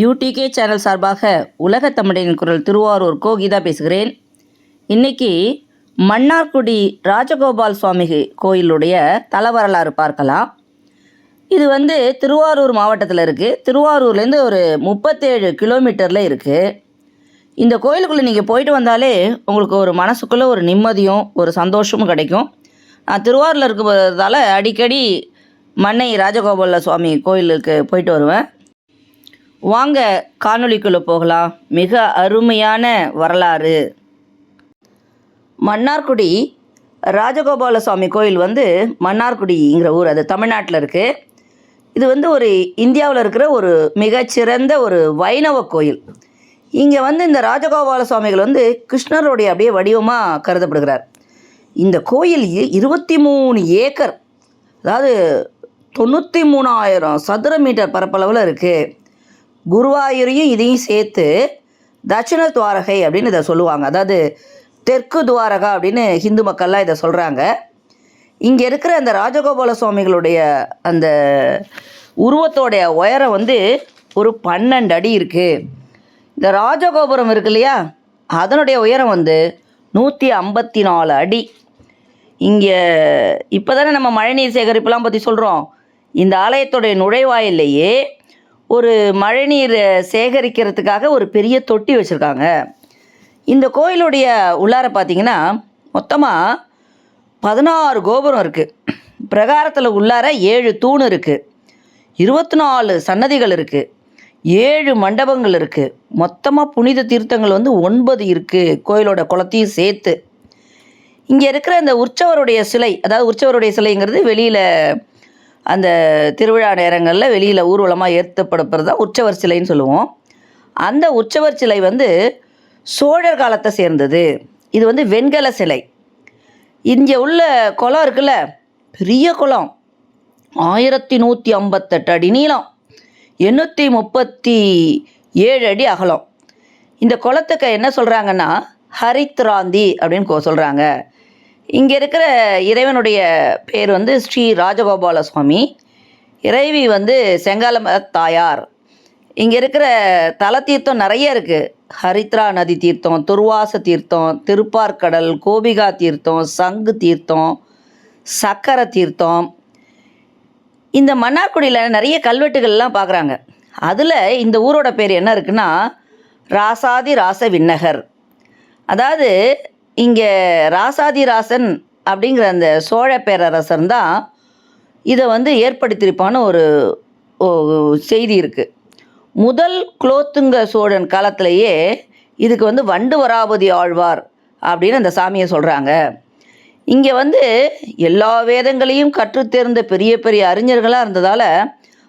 UDK channel சார்பாக உலக தமிழின் குரல் திருவாரூர் கோகிதா பேசுகிறேன். இன்னைக்கு மன்னார்குடி ராஜகோபால் சுவாமி கோயிலுடைய தல வரலாறு பார்க்கலாம். இது வந்து திருவாரூர் மாவட்டத்தில் இருக்குது திருவாரூர்லேருந்து ஒரு முப்பத்தேழு கிலோமீட்டரில் இருக்குது இந்த கோயிலுக்குள்ளே நீங்கள் போயிட்டு வந்தாலே உங்களுக்கு ஒரு மனசுக்குள்ளே ஒரு நிம்மதியும் ஒரு சந்தோஷமும் கிடைக்கும். நான் திருவாரூரில் இருக்கிறதால அடிக்கடி மன்னை ராஜகோபால சுவாமி கோயிலுக்கு போயிட்டு வருவேன். வாங்க காணொளிக்குள்ளே போகலாம். மிக அருமையான வரலாறு. மன்னார்குடி ராஜகோபால சுவாமி கோயில் வந்து மன்னார்குடிங்கிற ஊர். அது தமிழ்நாட்டில் இருக்குது இது வந்து ஒரு இந்தியாவில் இருக்கிற ஒரு மிகச்சிறந்த ஒரு வைணவ கோயில். இங்கே வந்து இந்த ராஜகோபால சுவாமிகள் வந்து கிருஷ்ணருடைய அப்படியே வடிவமாக கருதப்படுகிறார். இந்த கோயில் இருபத்தி மூணு ஏக்கர் அதாவது தொண்ணூற்றி மூணாயிரம் சதுர மீட்டர் பரப்பளவில் இருக்குது குருவாயூரையும் இதையும் சேர்த்து தட்சிண துவாரகை அப்படின்னு இதை சொல்லுவாங்க. அதாவது தெற்கு துவாரகா அப்படின்னு ஹிந்து மக்கள்லாம் இதை சொல்கிறாங்க இங்கே இருக்கிற அந்த ராஜகோபால சுவாமிகளுடைய அந்த உருவத்தோடைய உயரம் வந்து ஒரு பன்னெண்டு அடி இருக்குது இந்த ராஜகோபுரம் இருக்கு இல்லையா? அதனுடைய உயரம் வந்து நூற்றி ஐம்பத்தி நாலு அடி. இங்கே இப்போ தானே நம்ம மழைநீர் சேகரிப்புலாம் பற்றி சொல்கிறோம் இந்த ஆலயத்துடைய நுழைவாயிலேயே ஒரு மழைநீர் சேகரிக்கிறதுக்காக ஒரு பெரிய தொட்டி வச்சுருக்காங்க. இந்த கோயிலுடைய உள்ளார பார்த்தீங்கன்னா மொத்தமாக பதினாறு கோபுரம் இருக்குது பிரகாரத்தில் உள்ளார ஏழு தூண் இருக்குது இருபத்தி நாலு சன்னதிகள் இருக்குது ஏழு மண்டபங்கள் இருக்குது மொத்தமாக புனித தீர்த்தங்கள் வந்து ஒன்பது இருக்குது கோயிலோட குளத்தையும் சேர்த்து. இங்கே இருக்கிற அந்த உற்சவருடைய சிலை அதாவது உற்சவருடைய சிலைங்கிறது வெளியில் அந்த திருவிழா நேரங்களில் வெளியில் ஊர்வலமாக ஏற்றப்படுறது தான் உற்சவர் சிலைன்னு சொல்லுவோம். அந்த உற்சவர் சிலை வந்து சோழர் காலத்தை சேர்ந்தது. இது வந்து வெண்கல சிலை. இங்கே உள்ள குளம் இருக்குல்ல பெரிய குளம். ஆயிரத்தி நூற்றி ஐம்பத்தெட்டு அடி நீளம். எண்ணூற்றி முப்பத்தி ஏழு அடி அகலம். இந்த குளத்துக்கு என்ன சொல்கிறாங்கன்னா ஹரித்ராந்தி அப்படின்னு சொல்கிறாங்க இங்கே இருக்கிற இறைவனுடைய பேர் வந்து ஸ்ரீ ராஜகோபால சுவாமி இறைவி வந்து செங்காலம தாயார். இங்கே இருக்கிற தல தீர்த்தம் நிறைய இருக்குது ஹரித்ரா நதி தீர்த்தம் துர்வாச தீர்த்தம் திருப்பார்கடல் கோபிகா தீர்த்தம் சங்கு தீர்த்தம் சக்கர தீர்த்தம். இந்த மன்னார்குடியில் நிறைய கல்வெட்டுகள்லாம் பார்க்குறாங்க அதில் இந்த ஊரோட பேர் என்ன இருக்குன்னா ராசாதி ராச விண்ணகர். அதாவது இங்கே ராசாதி ராசன் அப்படிங்கிற அந்த சோழ பேரரசன் தான் இதை வந்து ஏற்படுத்தியிருப்பான்னு ஒரு செய்தி இருக்குது முதல் குலோத்துங்க சோழன் காலத்திலேயே இதுக்கு வந்து வண்டு வராபதி ஆழ்வார் அப்படின்னு அந்த சாமியை சொல்கிறாங்க இங்கே வந்து எல்லா வேதங்களையும் கற்றுத்தேர்ந்த பெரிய பெரிய அறிஞர்களாக இருந்ததால்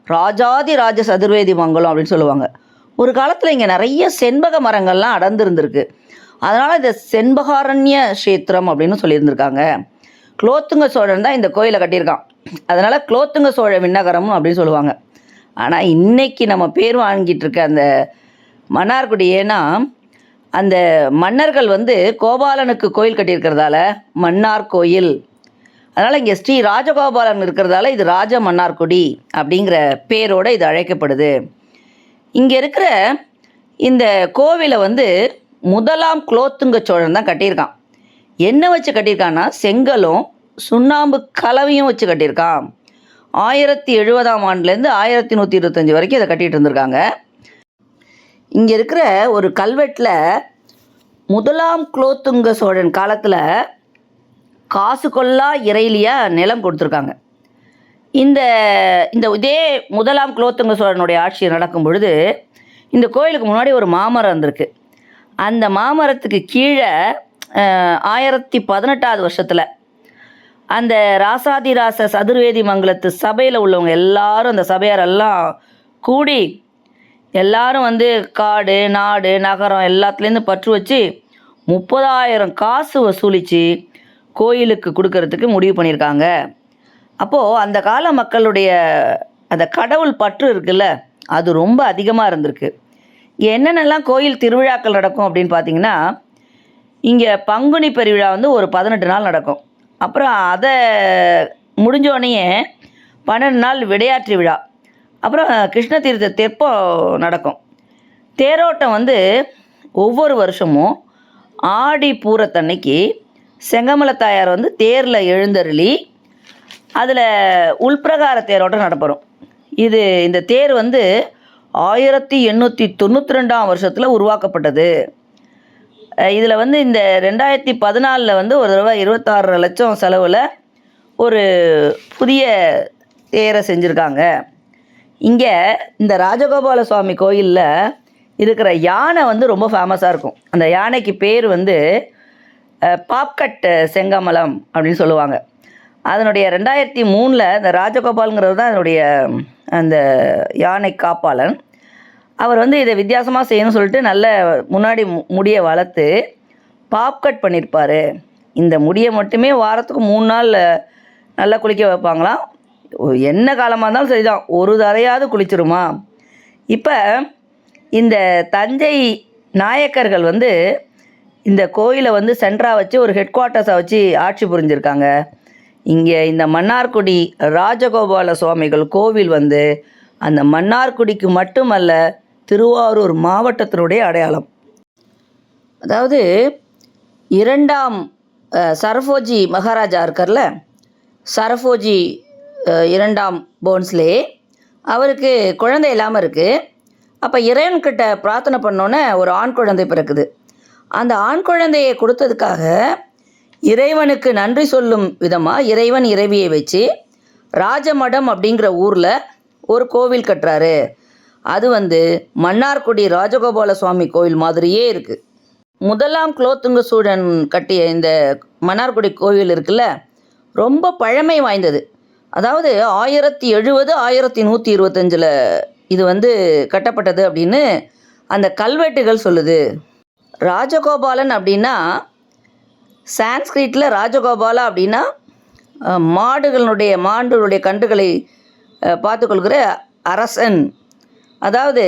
ராஜாதி ராஜ சதுர்வேதி மங்கலம் அப்படின்னு சொல்லுவாங்க. ஒரு காலத்தில் இங்கே நிறைய செண்பக மரங்கள்லாம் அடர்ந்திருந்திருக்கு. அதனால் இதை செண்பகாரண்ய கஷேத்திரம் அப்படின்னு சொல்லியிருந்திருக்காங்க. குலோத்துங்க சோழன் தான் இந்த கோயிலை கட்டியிருக்கான். அதனால் குலோத்துங்க சோழ விண்ணகரம் அப்படின்னு சொல்லுவாங்க. ஆனால் இன்னைக்கு நம்ம பேர் வாங்கிட்டு இருக்க அந்த மன்னார்குடி ஏன்னா அந்த மன்னர்கள் வந்து கோபாலனுக்கு கோயில் கட்டியிருக்கிறதால மன்னார் கோயில். அதனால் இங்கே ஸ்ரீ ராஜகோபாலன் இருக்கிறதால இது ராஜ மன்னார்குடி அப்படிங்கிற பேரோடு இது அழைக்கப்படுது. இங்கே இருக்கிற இந்த கோவிலை வந்து முதலாம் குலோத்துங்க சோழன் தான் கட்டியிருக்கான். என்ன வச்சு கட்டியிருக்கான்னா செங்கலும் சுண்ணாம்பு கலவையும் வச்சு கட்டியிருக்கான். ஆயிரத்தி எழுபதாம் ஆண்டுலேருந்து ஆயிரத்தி நூற்றி இருபத்தஞ்சி வரைக்கும் இதை கட்டிகிட்டு இருந்திருக்காங்க. இங்கே இருக்கிற ஒரு கல்வெட்டில் முதலாம் குலோத்துங்க சோழன் காலத்தில் காசு கொல்லா இறையிலியாக நிலம் கொடுத்துருக்காங்க. இந்த இந்த இதே முதலாம் குலோத்துங்க சோழனுடைய ஆட்சி நடக்கும் பொழுது இந்த கோயிலுக்கு முன்னாடி ஒரு மாமரம் இருந்திருக்கு. அந்த மாமரத்துக்கு கீழே ஆயிரத்தி பதினெட்டாவது வருஷத்தில் அந்த ராசாதிராச சதுர்வேதி மங்கலத்து சபையில் உள்ளவங்க எல்லாரும் அந்த சபையாரெல்லாம் கூடி எல்லாரும் வந்து காடு நாடு நகரம் எல்லாத்துலேருந்து பற்று வச்சு முப்பதாயிரம் காசு வசூலித்து கோயிலுக்கு கொடுக்கறதுக்கு முடிவு பண்ணியிருக்காங்க. அப்போது அந்த கால மக்களுடைய அந்த கடவுள் பற்று இருக்குல்ல அது ரொம்ப அதிகமாக இருந்திருக்கு. என்னென்னலாம் கோயில் திருவிழாக்கள் நடக்கும் அப்படின்னு பார்த்தீங்கன்னா இங்கே பங்குனி பெருவிழா வந்து ஒரு பதினெட்டு நாள் நடக்கும். அப்புறம் அதை முடிஞ்சோடனே பன்னெண்டு நாள் விடையாற்று விழா. அப்புறம் கிருஷ்ண தீர்த்த தெப்பம் நடக்கும். தேரோட்டம் வந்து ஒவ்வொரு வருஷமும் ஆடி பூரத்தன்னைக்கு செங்கமல தாயார் வந்து தேரில் எழுந்தருளி அதில் உள்பிரகார தேரோட்டம் நடப்பெறும் இது இந்த தேர் வந்து ஆயிரத்தி எண்ணூற்றி தொண்ணூற்றி ரெண்டாம் வருஷத்தில் உருவாக்கப்பட்டது. இதில் வந்து இந்த ரெண்டாயிரத்தி பதினாலில் வந்து ஒரு தடவை இருபத்தாறு லட்சம் செலவில் ஒரு புதிய தேரை செஞ்சுருக்காங்க. இங்கே இந்த ராஜகோபால சுவாமி கோயிலில் இருக்கிற யானை வந்து ரொம்ப ஃபேமஸாக இருக்கும். அந்த யானைக்கு பேர் வந்து பாப்கட் செங்கமலம் அப்படின்னு சொல்லுவாங்க. அதனுடைய ரெண்டாயிரத்தி மூணில் இந்த ராஜகோபாலுங்கிறது தான் அதனுடைய அந்த யானை காப்பாளன். அவர் வந்து இதை வித்தியாசமாக செய்யணும்னு சொல்லிட்டு நல்ல முன்னாடி மு- முடியை வளர்த்து பாப் கட் பண்ணியிருப்பார் இந்த முடியை மட்டுமே வாரத்துக்கு மூணு நாள் நல்லா குளிக்க வைப்பாங்களாம். என்ன காலமாக இருந்தாலும் சரிதான். ஒரு தரையாவது குளிச்சிருமா? இப்போ இந்த தஞ்சை நாயக்கர்கள் வந்து இந்த கோயிலை வந்து சென்டராக வச்சு ஒரு ஹெட் குவார்ட்டர்ஸை வச்சு ஆட்சி புரிஞ்சிருக்காங்க. இங்கே இந்த மன்னார்குடி ராஜகோபால சுவாமிகள் கோவில் வந்து அந்த மன்னார்குடிக்கு மட்டுமல்ல திருவாரூர் மாவட்டத்தினுடைய அடையாளம். அதாவது இரண்டாம் சரஃபோஜி மகாராஜா இருக்கார்ல சரஃபோஜி இரண்டாம் போன்ஸ்லே அவருக்கு குழந்தை இல்லாமல் இருக்குது அப்போ இறைவன்கிட்ட பிரார்த்தனை பண்ணோன்னே ஒரு ஆண் குழந்தை பிறக்குது. அந்த ஆண் குழந்தையை கொடுத்ததுக்காக இறைவனுக்கு நன்றி சொல்லும் விதமாக இறைவன் இறைவியை வச்சு ராஜமடம் அப்படிங்கிற ஊரில் ஒரு கோவில் கட்டுறாரு. அது வந்து மன்னார்குடி ராஜகோபால சுவாமி கோவில் மாதிரியே இருக்குது முதலாம் குலோத்துங்க சூழன் கட்டிய இந்த மன்னார்குடி கோவில் இருக்குல்ல ரொம்ப பழமை வாய்ந்தது. அதாவது ஆயிரத்தி எழுபது ஆயிரத்தி நூற்றி இருபத்தஞ்சில் இது வந்து கட்டப்பட்டது அப்படின்னு அந்த கல்வெட்டுகள் சொல்லுது. ராஜகோபாலன் அப்படின்னா சான்ஸ்கிரிட்டில் ராஜகோபாலா அப்படின்னா மாடுகளுடைய மாண்டுகளுடைய கன்றுகளை பார்த்துக்கொள்கிற அரசன். அதாவது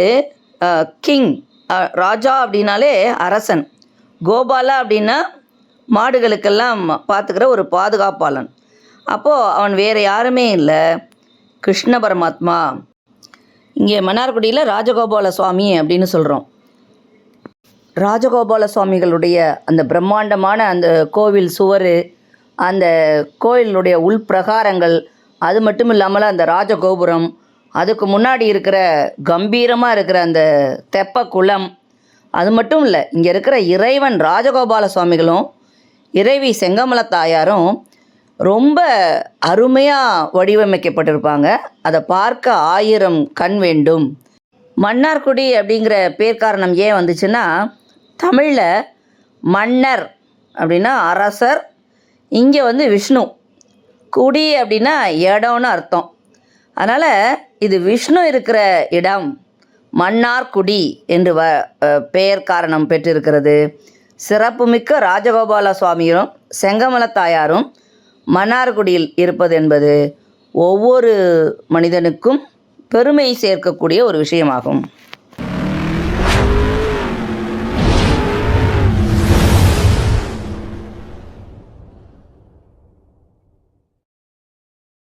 கிங் ராஜா அப்படின்னாலே அரசன். கோபாலா அப்படின்னா மாடுகளுக்கெல்லாம் பார்த்துக்கிற ஒரு பாதுகாப்பாளன். அப்போது அவன் வேறு யாருமே இல்லை. கிருஷ்ண பரமாத்மா. இங்கே மன்னார்குடியில் ராஜகோபால சுவாமி அப்படின்னு சொல்கிறோம் ராஜகோபால சுவாமிகளுடைய அந்த பிரம்மாண்டமான அந்த கோவில் சுவர் அந்த கோயிலுடைய உள்பிரகாரங்கள் அது மட்டும் இல்லாமல் அந்த ராஜகோபுரம் அதுக்கு முன்னாடி இருக்கிற கம்பீரமாக இருக்கிற அந்த தெப்ப குளம் அது மட்டும் இல்லை இங்கே இருக்கிற இறைவன் ராஜகோபால சுவாமிகளும் இறைவி செங்கமல தாயாரும் ரொம்ப அருமையாக வடிவமைக்கப்பட்டிருப்பாங்க. அதை பார்க்க ஆயிரம் கண் வேண்டும். மன்னார்குடி அப்படிங்கிற பேர் காரணம் ஏன் வந்துச்சுன்னா தமிழில் மன்னர் அப்படின்னா அரசர் இங்கே வந்து விஷ்ணு. குடி அப்படின்னா இடம்னு அர்த்தம். அதனால் இது விஷ்ணு இருக்கிற இடம் மன்னார்குடி என்று வ பெயர் காரணம் பெற்றிருக்கிறது. சிறப்புமிக்க ராஜகோபால சுவாமியும் செங்கமல தாயாரும் மன்னார்குடியில் இருப்பது என்பது ஒவ்வொரு மனிதனுக்கும் பெருமை சேர்க்கக்கூடிய ஒரு விஷயமாகும்.